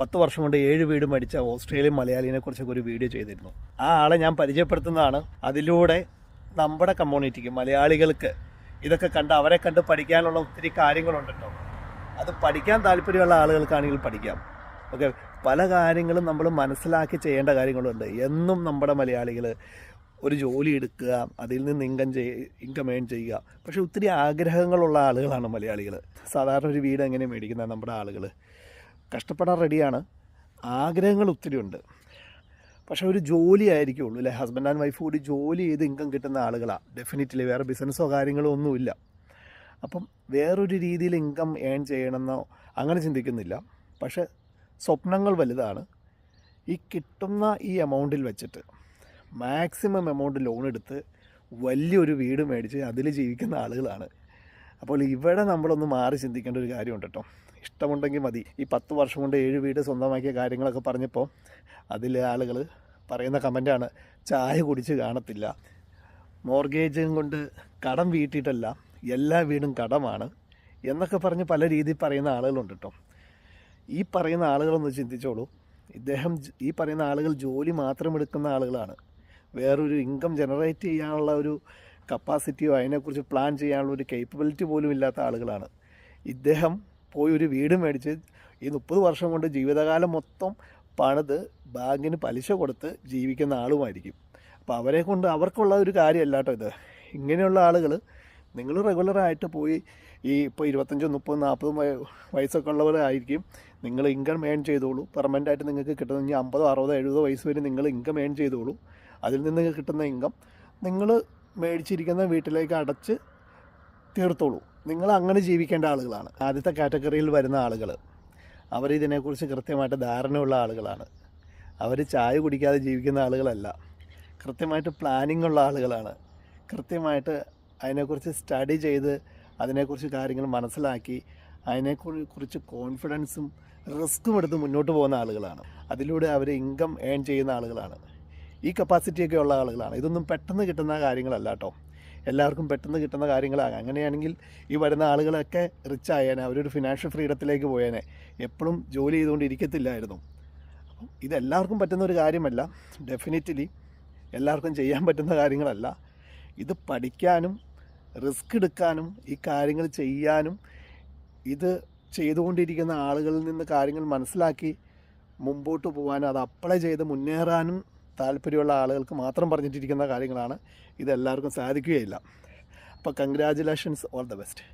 പത്ത് വർഷം കൊണ്ട് ഏഴ് വീട് മടിച്ച ഓസ്ട്രേലിയൻ മലയാളിനെ കുറിച്ചൊക്കെ ഒരു വീഡിയോ ചെയ്തിരുന്നു. ആ ആളെ ഞാൻ പരിചയപ്പെടുത്തുന്നതാണ്. അതിലൂടെ നമ്മുടെ കമ്മ്യൂണിറ്റിക്ക് മലയാളികൾക്ക് ഇതൊക്കെ കണ്ട് അവരെ കണ്ട് പഠിക്കാനുള്ള ഒത്തിരി കാര്യങ്ങളുണ്ട് കേട്ടോ അത് പഠിക്കാൻ താല്പര്യമുള്ള ആളുകൾക്കാണെങ്കിൽ പഠിക്കാം. ഓക്കെ പല കാര്യങ്ങളും നമ്മൾ മനസ്സിലാക്കി ചെയ്യേണ്ട കാര്യങ്ങളുണ്ട്. എന്നും നമ്മുടെ മലയാളികൾ ഒരു ജോലി എടുക്കുക അതിൽ നിന്ന് ഇൻകം ചെയ് ഇൻകം ഏൺ ചെയ്യുക. പക്ഷേ ഒത്തിരി ആഗ്രഹങ്ങളുള്ള ആളുകളാണ് മലയാളികൾ സാധാരണ ഒരു വീട് എങ്ങനെ മേടിക്കുന്ന നമ്മുടെ ആളുകൾ കഷ്ടപ്പെടാൻ റെഡിയാണ്. ആഗ്രഹങ്ങൾ ഒത്തിരി ഉണ്ട്. പക്ഷേ ഒരു ജോലി ആയിരിക്കുള്ളൂ അല്ലേ? ഹസ്ബൻഡ് ആൻഡ് വൈഫ് കൂടി ജോലി ചെയ്ത് ഇൻകം കിട്ടുന്ന ആളുകളാണ് ഡെഫിനറ്റ്ലി വേറെ ബിസിനസ്സോ കാര്യങ്ങളോ ഒന്നുമില്ല. അപ്പം വേറൊരു രീതിയിൽ ഇൻകം ഏൺ ചെയ്യണമെന്നോ അങ്ങനെ ചിന്തിക്കുന്നില്ല. പക്ഷെ സ്വപ്നങ്ങൾ വലുതാണ്. ഈ കിട്ടുന്ന ഈ എമൗണ്ടിൽ വെച്ചിട്ട് മാക്സിമം എമൗണ്ട് ലോൺ എടുത്ത് വലിയൊരു വീട് മേടിച്ച് അതിൽ ജീവിക്കുന്ന ആളുകളാണ്. അപ്പോൾ ഇവിടെ നമ്മളൊന്ന് മാറി ചിന്തിക്കേണ്ട ഒരു കാര്യമുണ്ട് കേട്ടോ. ഇഷ്ടമുണ്ടെങ്കിൽ മതി. ഈ പത്ത് വർഷം കൊണ്ട് ഏഴ് വീട് സ്വന്തമാക്കിയ കാര്യങ്ങളൊക്കെ പറഞ്ഞപ്പോൾ അതിലെ ആളുകൾ പറയുന്ന കമന്റാണ് ചായ കുടിച്ച് കാണത്തില്ല. മോർഗേജും കൊണ്ട് കടം വീട്ടിയിട്ടല്ല എല്ലാ വീടും കടമാണ് എന്നൊക്കെ പറഞ്ഞ് പല രീതിയിൽ പറയുന്ന ആളുകളുണ്ട് കേട്ടോ ഈ പറയുന്ന ആളുകളൊന്ന് ചിന്തിച്ചോളൂ. ഇദ്ദേഹം ഈ പറയുന്ന ആളുകൾ ജോലി മാത്രം എടുക്കുന്ന ആളുകളാണ്. വേറൊരു ഇൻകം ജനറേറ്റ് ചെയ്യാനുള്ള ഒരു കപ്പാസിറ്റിയോ അതിനെക്കുറിച്ച് പ്ലാൻ ചെയ്യാനുള്ള ഒരു കേപ്പബിലിറ്റി പോലും ഇല്ലാത്ത ആളുകളാണ്. ഇദ്ദേഹം പോയി ഒരു വീട് മേടിച്ച് ഈ മുപ്പത് വർഷം കൊണ്ട് ജീവിതകാലം മൊത്തം പണിത് ബാങ്കിന് പലിശ കൊടുത്ത് ജീവിക്കുന്ന ആളുമായിരിക്കും. അപ്പോൾ അവരെ കൊണ്ട് അവർക്കുള്ള ഒരു കാര്യമല്ല കേട്ടോ ഇത്. ഇങ്ങനെയുള്ള ആളുകൾ നിങ്ങൾ റെഗുലറായിട്ട് പോയി ഈ ഇപ്പോൾ ഇരുപത്തഞ്ചോ മുപ്പതും നാൽപ്പതും വയസ്സൊക്കെ ഉള്ളവരായിരിക്കും നിങ്ങൾ ഇൻകം ഏൺ ചെയ്തോളൂ. പെർമനന്റ് ആയിട്ട് നിങ്ങൾക്ക് കിട്ടുന്ന ഇനി അമ്പതോ അറുപതോ എഴുപതോ വയസ്സ് വരെ നിങ്ങൾ ഇൻകം ഏൺ ചെയ്തോളൂ. അതിൽ നിന്ന് കിട്ടുന്ന ഇൻകം നിങ്ങൾ മേടിച്ചിരിക്കുന്ന വീട്ടിലേക്ക് അടച്ച് തീർത്തോളൂ. നിങ്ങൾ അങ്ങനെ ജീവിക്കേണ്ട ആളുകളാണ്. ആദ്യത്തെ കാറ്റഗറിയിൽ വരുന്ന ആളുകൾ. അവർ ഇതിനെക്കുറിച്ച് കൃത്യമായിട്ട് ധാരണയുള്ള ആളുകളാണ്. അവർ ചായ കുടിക്കാതെ ജീവിക്കുന്ന ആളുകളല്ല. കൃത്യമായിട്ട് പ്ലാനിംഗ് ഉള്ള ആളുകളാണ്. കൃത്യമായിട്ട് അതിനെക്കുറിച്ച് സ്റ്റഡി ചെയ്ത് അതിനെക്കുറിച്ച് കാര്യങ്ങൾ മനസ്സിലാക്കി അതിനെക്കുറിച്ച് കോൺഫിഡൻസും റിസ്ക്കും എടുത്ത് മുന്നോട്ട് പോകുന്ന ആളുകളാണ്. അതിലൂടെ അവർ ഇൻകം ഏൺ ചെയ്യുന്ന ആളുകളാണ്. ഈ കപ്പാസിറ്റിയൊക്കെ ഉള്ള ആളുകളാണ്. ഇതൊന്നും പെട്ടെന്ന് കിട്ടുന്ന കാര്യങ്ങളല്ല കേട്ടോ. എല്ലാവർക്കും പെട്ടെന്ന് കിട്ടുന്ന കാര്യങ്ങളാകാം അങ്ങനെയാണെങ്കിൽ ഈ വരുന്ന ആളുകളൊക്കെ റിച്ച് ആയേനെ അവരൊരു ഫിനാൻഷ്യൽ ഫ്രീഡത്തിലേക്ക് പോയേനെ എപ്പോഴും ജോലി ചെയ്തുകൊണ്ടിരിക്കത്തില്ലായിരുന്നു. അപ്പം ഇതെല്ലാവർക്കും പറ്റുന്ന ഒരു കാര്യമല്ല. ഡെഫിനറ്റ്ലി എല്ലാവർക്കും ചെയ്യാൻ പറ്റുന്ന കാര്യങ്ങളല്ല. ഇത് പഠിക്കാനും റിസ്ക് എടുക്കാനും ഈ കാര്യങ്ങൾ ചെയ്യാനും ഇത് ചെയ്തുകൊണ്ടിരിക്കുന്ന ആളുകളിൽ നിന്ന് കാര്യങ്ങൾ മനസ്സിലാക്കി മുമ്പോട്ട് പോകാനും അത് അപ്ലൈ ചെയ്ത് മുന്നേറാനും താല്പര്യമുള്ള ആളുകൾക്ക് മാത്രം പറഞ്ഞിട്ടിരിക്കുന്ന കാര്യങ്ങളാണ് ഇതെല്ലാവർക്കും സാധിക്കുകയില്ല. അപ്പോൾ കൺഗ്രാജുലേഷൻസ് ഓൾ ദ ബെസ്റ്റ്